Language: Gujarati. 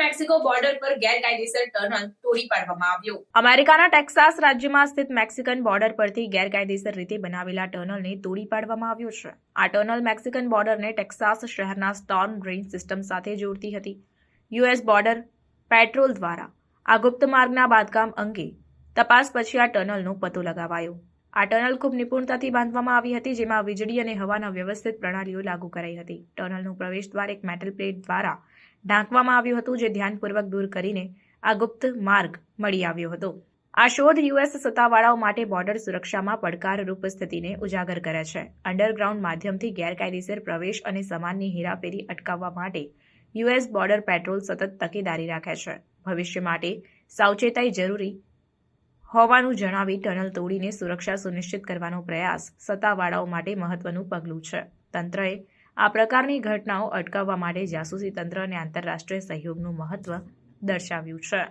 મેક્સિકો બોર્ડર પર ગેરકાયદેસર ટનલ તોડી પાડવામાં આવ્યો. અમેરિકાના ટેક્સાસ રાજ્યમાં સ્થિત મેક્સિકન બોર્ડર પરથી ગેરકાયદેસર રીતે બનાવેલા ટર્નલને તોડી પાડવામાં આવ્યો છે. આ ટર્નલ મેક્સિકન બોર્ડરને ટેક્સાસ શહેરના સ્ટોર્મ ડ્રેઇન સિસ્ટમ સાથે જોડતી હતી. યુએસ બોર્ડર પેટ્રોલ દ્વારા આ ગુપ્ત માર્ગના બાંધકામ અંગે તપાસ પછી આ ટનલનો પતો લગાવાયો. આ ટનલ ખૂબ નિપુણતાથી બાંધવામાં આવી હતી, જેમાં વીજળી અને હવાના વ્યવસ્થિત પ્રણાલીઓ લાગુ કરાઈ હતી. ટનલનું પ્રવેશ દ્વાર એક મેટલ પ્લેટ દ્વારા ઢાંકવામાં આવ્યું હતું જે ધ્યાનપૂર્વક દૂર કરીને આ ગુપ્ત માર્ગ મળી આવ્યો હતો. આ શોધ યુએસ સત્તાવાળાઓ માટે બોર્ડર સુરક્ષામાં પડકારરૂપ સ્થિતિને ઉજાગર કરે છે. અંડરગ્રાઉન્ડ માધ્યમથી ગેરકાયદેસર પ્રવેશ અને સામાનની હેરાફેરી અટકાવવા માટે યુએસ બોર્ડર પેટ્રોલ સતત તકેદારી રાખે છે. ભવિષ્ય માટે સાવચેતાઈ જરૂરી હોવાનું જણાવી ટનલ તોડીને સુરક્ષા સુનિશ્ચિત કરવાનો પ્રયાસ સત્તાવાળાઓ માટે મહત્વનું પગલું છે. તંત્રએ આ પ્રકારની ઘટનાઓ અટકાવવા માટે જાસૂસી તંત્ર અને આંતરરાષ્ટ્રીય સહયોગનું મહત્વ દર્શાવ્યું છે.